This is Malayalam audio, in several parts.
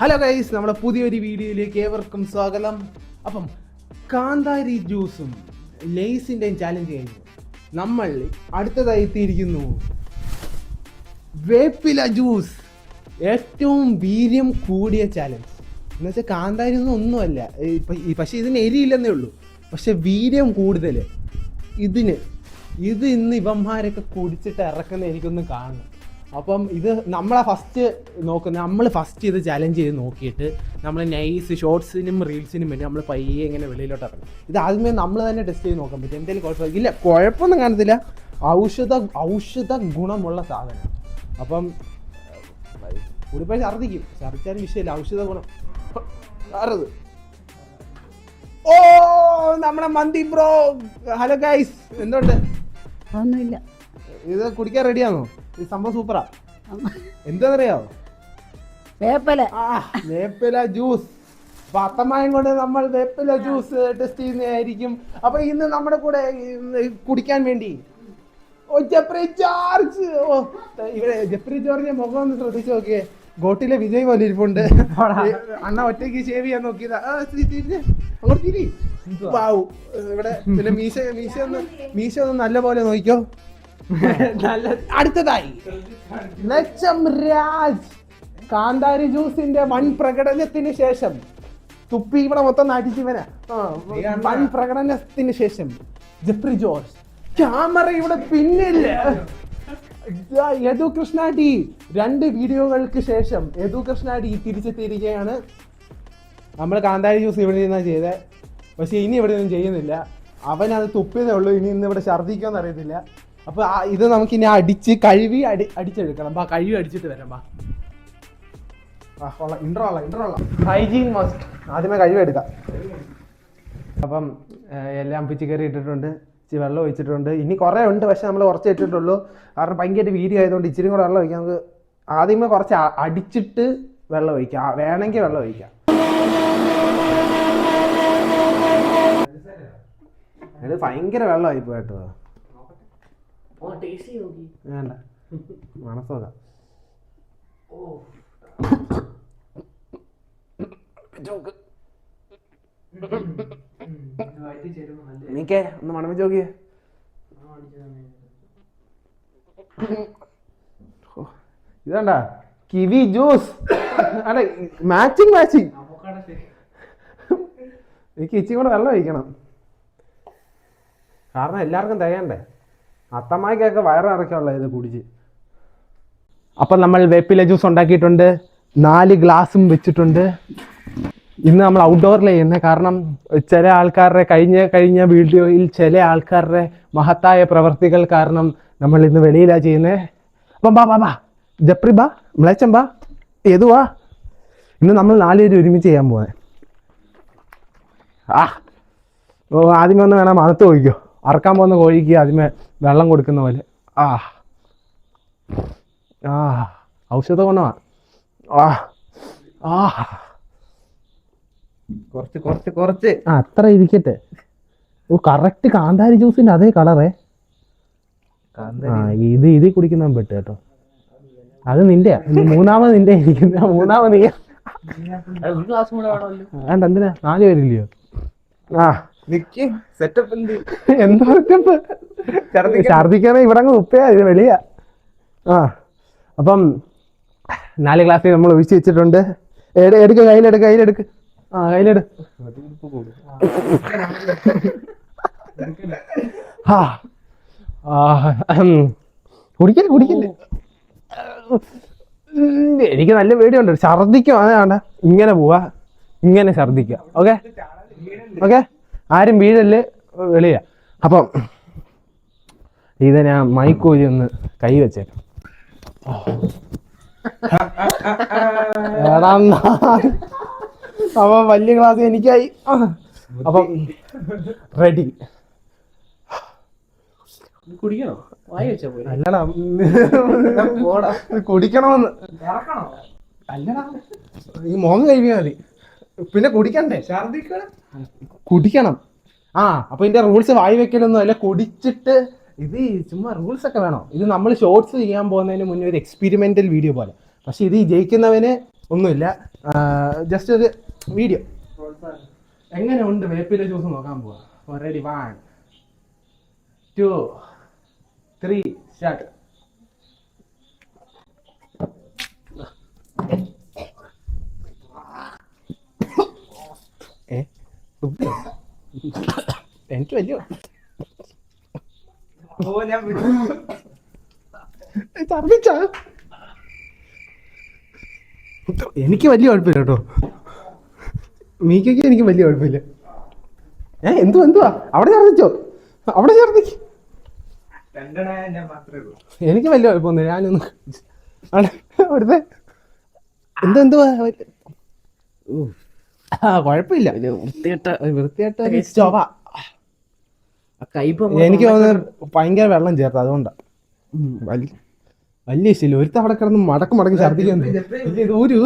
ഹലോ ഗൈസ് നമ്മുടെ പുതിയൊരു വീഡിയോയിലേക്ക് ഏവർക്കും സ്വാഗതം. അപ്പം കാന്താരി ജ്യൂസും ലേസിന്റെയും ചാലഞ്ച് കഴിഞ്ഞു. നമ്മൾ അടുത്തതായി എത്തിയിരിക്കുന്നു. വേപ്പില ജ്യൂസ് ഏറ്റവും വീര്യം കൂടിയ ചാലഞ്ച് എന്ന് വെച്ചാൽ കാന്താരി ഒന്നും ഒന്നുമല്ല. പക്ഷേ ഇതിന് എരിയില്ലെന്നേ ഉള്ളൂ. പക്ഷെ വീര്യം കൂടുതൽ ഇതിന് ഇത് ഇന്ന് ഇവന്മാരൊക്കെ കുടിച്ചിട്ട് ഇറക്കുന്ന എനിക്കൊന്ന് കാണണം. അപ്പം ഇത് നമ്മളെ ഫസ്റ്റ് നോക്കുന്ന നമ്മൾ ഫസ്റ്റ് ഇത് ചലഞ്ച് ചെയ്ത് നോക്കിയിട്ട് നമ്മൾ നൈസ് ഷോർട്സിനും റീൽസിനും വേണ്ടി നമ്മൾ പയ്യെ ഇങ്ങനെ വെളിയിലോട്ട് ഇറങ്ങും. ഇത് ആദ്യമേ നമ്മൾ തന്നെ ടെസ്റ്റ് ചെയ്ത് നോക്കാൻ പറ്റും. എന്തെങ്കിലും കുഴപ്പം ഇല്ല കുഴപ്പമൊന്നും കാണത്തില്ല. ഔഷധ ഔഷധ ഗുണമുള്ള സാധനം അപ്പം കൂടിപ്പോയി ഛർദ്ദിക്കും. ഛർദ്ദിച്ചാലും വിഷയമില്ല. ഔഷധ ഗുണം. ആരത്? ഓ നമ്മുടെ മന്തി ബ്രോ. ഹലോ ഗൈസ് എന്തുണ്ട്? ഒന്നുമില്ല ഇത് കുടിക്കാൻ റെഡിയാണോ ഈ സംഭവം സൂപ്പറാ എന്താണെന്നറിയോ വേപ്പല. വേപ്പല വേപ്പില ജ്യൂസ് പത്തമായം കൊണ്ട് നമ്മൾ വേപ്പില ജ്യൂസ് ടെസ്റ്റ് ചെയ്യുന്നതായിരിക്കും. അപ്പൊ ഇന്ന് നമ്മുടെ കൂടെ കുടിക്കാൻ വേണ്ടി ഓ ജപ്രി ജോർജ് ഓ ഇവിടെ ജപ്രി ജോർജിന്റെ മുഖം ഒന്ന് ശ്രദ്ധിച്ചു നോക്കിയേ. ഗോട്ടിലെ വിജയ് പോലെ ഇരിപ്പുണ്ട്. അണ്ണ ഒറ്റയ്ക്ക് ഷേവ് ചെയ്യാൻ നോക്കിയതാ. അങ്ങോട്ട് തിരി. വാവു ഇവിടെ പിന്നെ മീശ മീശ ഒന്ന് മീശ ഒന്ന് നല്ല പോലെ നോക്കിക്കോ. നല്ല അടുത്തതായി. ലക്ഷം രാജ്. കാന്താരി ജ്യൂസിന്റെ വൺ പ്രകടനത്തിന് ശേഷം. തുപ്പി ഇവിടെ മൊത്തം നാട്ടിച്ചിവന വൺ പ്രകടനത്തിന് ശേഷം. ജപ്രി ജോർജ്. ക്യാമറ ഇവിടെ പിന്നില്ല. യദു കൃഷ്ണാടി. രണ്ട് വീഡിയോകൾക്ക് ശേഷം യദു കൃഷ്ണാടി തിരിച്ചെത്തിയിരിക്കുകയാണ് നമ്മൾ കാന്താരി ജ്യൂസ് ഇവിടെ നിന്നാണ് ചെയ്തത് പക്ഷെ ഇനി ഇവിടെ ഒന്നും ചെയ്യുന്നില്ല. അവൻ അത് തുപ്പിയതേ ഉള്ളൂ. ഇനി ഇന്ന് ഇവിടെ ഛർദ്ദിക്കുമെന്ന് അറിയത്തില്ല. അപ്പൊ ഇത് നമുക്ക് ഇനി അടിച്ച് കഴുകി അടി അടിച്ചെടുക്കണം. ബാ കഴുകി അടിച്ചിട്ട് വരാം ബാ ആ ഇൻട്രോ ഇൻട്രോ ഹൈജീൻ മസ്റ്റ് ആദ്യമേ കഴുകി എടുക്കാം. അപ്പം എല്ലാം പിച്ചിക്കറി ഇട്ടിട്ടുണ്ട് ഇച്ചിരി വെള്ളം ഒഴിച്ചിട്ടുണ്ട്. ഇനി കുറേ ഉണ്ട് പക്ഷെ നമ്മൾ കുറച്ച് ഇട്ടിട്ടുള്ളൂ. കാരണം ഭയങ്കര വീതി ആയതുകൊണ്ട് ഇച്ചിരി കൂടെ വെള്ളം ഒഴിക്കാം. നമുക്ക് ആദ്യമേ കുറച്ച് അടിച്ചിട്ട് വെള്ളം ഒഴിക്കാം. വേണമെങ്കിൽ വെള്ളം ഒഴിക്കാം. ഇത് ഭയങ്കര വെള്ളമായി പോയി കേട്ടോ വേണ്ട. മനസ്സ് നോക്കാം എനിക്കേ ഒന്ന് മണമിച്ച് നോക്കിയേ. ഇതണ്ട. Kiwi juice. അല്ല മാച്ചിങ് മാച്ചിങ്. എനിക്ക് ഇച്ചിരി കൂടെ വെള്ളം ഒഴിക്കണം. കാരണം എല്ലാവർക്കും തികയണ്ടേ. അത്തമ്മായിക്കൊക്കെ വയറിറക്കുള്ള ഇത് കുടിച്ച്. അപ്പം നമ്മൾ വേപ്പില ജ്യൂസ് ഉണ്ടാക്കിയിട്ടുണ്ട്. നാല് ഗ്ലാസും വെച്ചിട്ടുണ്ട്. ഇന്ന് നമ്മൾ ഔട്ട്ഡോറിൽ ചെയ്യുന്നത് കാരണം ചില ആൾക്കാരുടെ കഴിഞ്ഞ കഴിഞ്ഞ വീഡിയോയിൽ ചില ആൾക്കാരുടെ മഹത്തായ പ്രവർത്തികൾ കാരണം നമ്മൾ ഇന്ന് വെളിയിലാണ് ചെയ്യുന്നത് അപ്പം ബാ ബാ ബാ ജപ്രി ബാ മ്ലേച്ചൻ ബാ. ഏതുവാ ഇന്ന് നമ്മൾ നാലുപേരും ഒരുമിച്ച് ചെയ്യാൻ പോകുന്നത് ആ. ഓ ആദ്യമേ ഒന്ന് വേണം മണത്ത് കോഴിക്കോ അറക്കാൻ പോകുന്ന കോഴിക്ക് ആദ്യമേ വെള്ളം കൊടുക്കുന്ന പോലെ. ആ. ആ. ഔഷധ ഗുണമാ. ആ. ആ. കുറച്ച് കുറച്ച് കുറച്ച്. ആ അത്ര ഇരിക്കട്ടെ. ഓ കറക്റ്റ് കാന്താരി ജ്യൂസിന്റെ അതേ കളറേ ആ ഇത് ഇതിൽ കുടിക്കുന്ന പെട്ട് കേട്ടോ. അത് നിന്റെ മൂന്നാമത് നിന്റെ ഇരിക്കുന്ന മൂന്നാമത് നീ. വേണ്ട എന്തിനാ? നാല് പേരില്ലയോ? ആ. നിക്ക് സെറ്റപ്പ് എന്ത്? എന്താ സെറ്റപ്പ് ഛർദിക്കാതെ ഇവിടെ അങ്ങ് ഉപ്പയാ ഇത് വെളിയാ. ആ അപ്പം നാല് ക്ലാസ്സിൽ നമ്മൾ ഒഴിച്ച് വെച്ചിട്ടുണ്ട്. എടുക്ക കയ്യിലെടുക്ക കയ്യിലെടുക്ക് കയ്യിലെടുക്ക്. ആ കയ്യിലെടു എനിക്ക് നല്ല പേടിയുണ്ട്. ഛർദിക്കും അതാണ് ഇങ്ങനെ പോവാ. ഇങ്ങനെ ഛർദിക്കുക ഓക്കെ? ഓക്കെ? ആരും വീഴൽ വെളിയ അപ്പം ഇത് ഞാൻ മൈക്കൂരി ഒന്ന് കൈ വെച്ചേക്കാം. അപ്പൊ വലിയ ക്ലാസ് എനിക്കായി. അപ്പൊ റെഡി കുടിക്കണോ? അല്ലടാ. കുടിക്കണമെന്ന് അല്ലടാ. ഈ മോങ്ങ കഴിക്കാൻ മതി. പിന്നെ കുടിക്കണ്ടേ? കുടിക്കണം. ആ അപ്പൊ ഇതിന്റെ റൂൾസ് വായി വെക്കലൊന്നും അല്ല. കുടിച്ചിട്ട് ഇത് ചുമ്മാ റൂൾസ് ഒക്കെ വേണോ? ഇത് നമ്മൾ ഷോർട്സ് ചെയ്യാൻ പോകുന്നതിന് മുന്നേ ഒരു എക്സ്പെരിമെന്റൽ വീഡിയോ പോലെ. പക്ഷെ ഇത് ജയിക്കുന്നവന് ഒന്നുമില്ല. ജസ്റ്റ് ഒരു വീഡിയോ എങ്ങനെ ഉണ്ട് വേപ്പിലെ ജ്യൂസ് നോക്കാൻ പോവാ? Ready one two three start? എനിക്ക് വലിയ എനിക്ക് വലിയ കുഴപ്പമില്ല കേട്ടോ. മീക്കൊക്കെ എനിക്ക് വലിയ കുഴപ്പമില്ല. ഏ എന്തു എന്തുവാ? അവിടെ ചേർന്നിച്ചോ അവിടെ ചേർന്നിക്ക് ഞാൻ മാത്രമേ ഉള്ളൂ എനിക്ക് വലിയ കുഴപ്പമൊന്നുമില്ല. ഞാനൊന്ന് അവിടുത്തെ എന്തോ എന്തുവാ. ആ കുഴപ്പമില്ല. വൃത്തിയായിട്ട് ചൊവ കയ്പ് എനിക്ക് തോന്നുന്നത് ഭയങ്കര വെള്ളം ചേർത്ത് അതുകൊണ്ടാ. വലിയ വലിയ ഇഷ്ടമില്ല ഒരുത്ത അവിടെ കിടന്ന് മടക്ക് മടക്ക് ഇത് ഒരു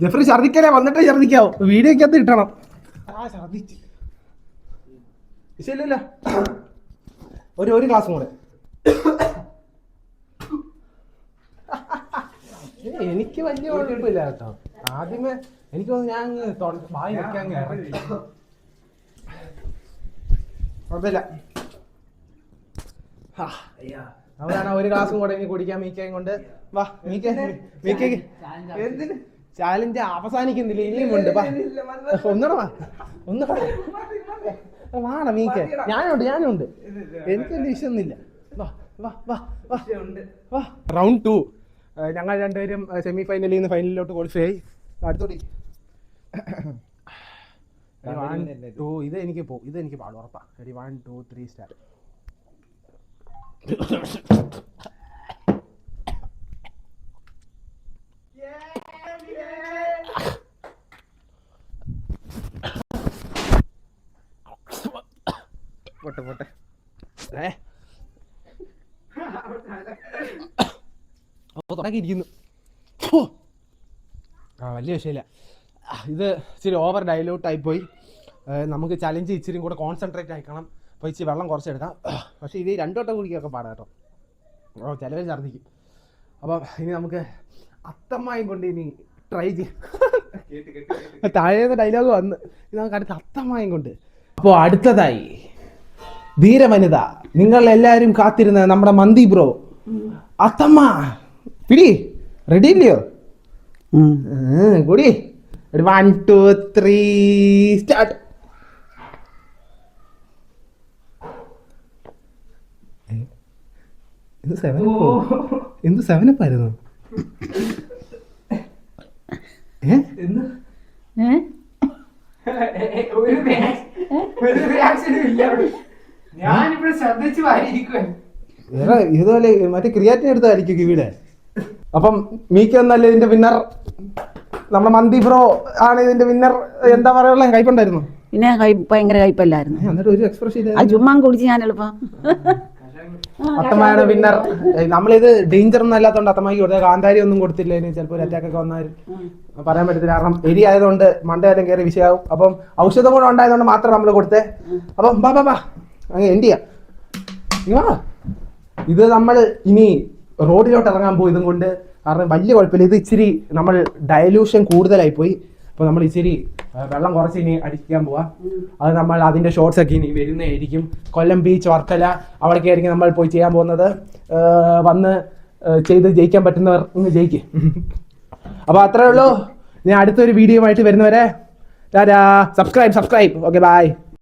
ജഫറി ഛർദിക്കലേ വന്നിട്ടേ ഛർദിക്കാവോ. വീഡിയോ ഇട്ടണം. ആ ഛർദിച്ച്. ഇല്ലല്ലോ ഒരു ഒരു ക്ലാസ് കൂടെ. ഏയ്, എനിക്ക് വലിയ കുഴപ്പമില്ല കേട്ടോ. ആദ്യമേ എനിക്ക് തോന്നുന്നു ഞാൻ വായി ഇറങ്ങി. കുഴപ്പമില്ല. അവരാണ് ഒരു ക്ലാസ്സും കൂടെ ഇനി കുടിക്കാൻ മീക്കയും കൊണ്ട്. വാ മീക്ക മീക്കയ്ക്ക്. എന്തിന്? ചാലഞ്ച് അവസാനിക്കുന്നില്ല? ഇനിയും ഉണ്ട്. വാ. ഒന്നട വാണ മീക്ക്. ഞാനുണ്ട് ഞാനുണ്ട്. എനിക്ക് വിഷയമൊന്നുമില്ല വാ വാ വാ വാ. ഉണ്ട്. വാ. Round two. ഞങ്ങൾ രണ്ടുപേരും സെമി ഫൈനലിൽ നിന്ന് ഫൈനലിലോട്ട് ക്വാളിഫൈ ആയി. അടുത്തോടി. വൺ ടു ഇത് എനിക്ക് പോകും ഇത് എനിക്ക് പാടും ഉറപ്പാ. Ready one two three start പോട്ടെ പോട്ടെ. തുടങ്ങിയിരിക്കുന്നു. ആ വലിയ വിഷയമില്ല. ഇത് ഇച്ചിരി ഓവർ ഡൈലൂട്ട് ആയിപ്പോയി നമുക്ക് ചലഞ്ച് ഇച്ചിരി കൂടെ കോൺസെൻട്രേറ്റ് ആയിക്കണം അപ്പോൾ ഇച്ചിരി വെള്ളം കുറച്ചെടുക്കാം. പക്ഷേ ഇത് രണ്ടോട്ടം കുടിക്കൊക്കെ പാടാം കേട്ടോ. ഓ ചിലവർ ഛർദ്ദിക്കും. അപ്പം ഇനി നമുക്ക് അത്തമ്മായും കൊണ്ട് ഇനി ട്രൈ ചെയ്യാം. താഴെ ഡയലോഗ് വന്ന്. ഇനി നമുക്ക് അടുത്ത അത്തമ്മായും കൊണ്ട്. അപ്പോൾ അടുത്തതായി. ധീരവനിത. നിങ്ങൾ എല്ലാവരും കാത്തിരുന്ന നമ്മുടെ മന്തി ബ്രോ. അത്തമ്മ പിടി റെഡി ഇല്ലയോ കൂടി. വൺ ടു ത്രീ സ്റ്റാർട്ട് എന്ത് സെവൻ എന്ത് സെവനപ്പ് ആയിരുന്നു ഏ? ഒരു റിയാക്ഷനും ഇല്ല. ഞാനിവിടെ ശ്രദ്ധിച്ചു വായിരിക്കുവാൻ വേറെ ഇതുപോലെ മറ്റേ ക്രിയാറ്റിൻ എടുത്തായിരിക്കും ഇവിടെ. അപ്പം മീക്ക് എന്നല്ല ഇതിന്റെ വിന്നർ നമ്മുടെ മന്തി ബ്രോ ആണ് ഇതിന്റെ വിന്നർ എന്താ പറയാനുള്ള കൈപ്പുണ്ടായിരുന്നു പിന്നെ കൈ ഭയങ്കര കയ്പല്ലായിരുന്നു. എന്നിട്ട് ഒരു എക്സ്പ്രഷൻ അത് ചുമ്മാ കുടിച്ച് ഞാൻ എളുപ്പം. അത്തമ്മയുടെ വിന്നർ നമ്മളിത് ഡേഞ്ചർ ഒന്നും അല്ലാത്തതുകൊണ്ട് അത്തമ്മയ്ക്ക് കൊടുത്തത് കാന്താരി ഒന്നും കൊടുത്തില്ല. ഇനി ചിലപ്പോൾ ഒരു അറ്റാക്ക് ഒക്കെ വന്നാൽ പറയാൻ പറ്റത്തില്ല. കാരണം എരി ആയതുകൊണ്ട് മണ്ടയാലും കയറി വിഷയമാവും അപ്പം ഔഷധം കൂടെ ഉണ്ടായതുകൊണ്ട് മാത്രം നമ്മൾ കൊടുത്തേ. അപ്പം ബാ ബാ ബാ എൻഡ് ചെയ്യാം. ഇത് നമ്മൾ ഇനി റോഡിലോട്ട് ഇറങ്ങാൻ പോയി ഇതും കൊണ്ട് കാരണം വലിയ കുഴപ്പമില്ല. ഇത് ഇച്ചിരി നമ്മൾ ഡയലൂഷൻ കൂടുതലായി പോയി. അപ്പോൾ നമ്മൾ ഇച്ചിരി വെള്ളം കുറച്ച് ഇനി അടിക്കാൻ പോവാം. അത് നമ്മൾ അതിന്റെ ഷോർട്സ് ഒക്കെ ഇനി വരുന്നതായിരിക്കും കൊല്ലം ബീച്ച് വർക്കല അവിടേക്ക് ആയിരിക്കും നമ്മൾ പോയി ചെയ്യാൻ പോകുന്നത്. വന്ന് ചെയ്ത് ജയിക്കാൻ പറ്റുന്നവർ ഒന്ന് ജയിക്കും. അപ്പോൾ അത്രേ ഉള്ളൂ. ഞാൻ അടുത്തൊരു വീഡിയോ ആയിട്ട് വരുന്നവരെ. Subscribe subscribe okay bye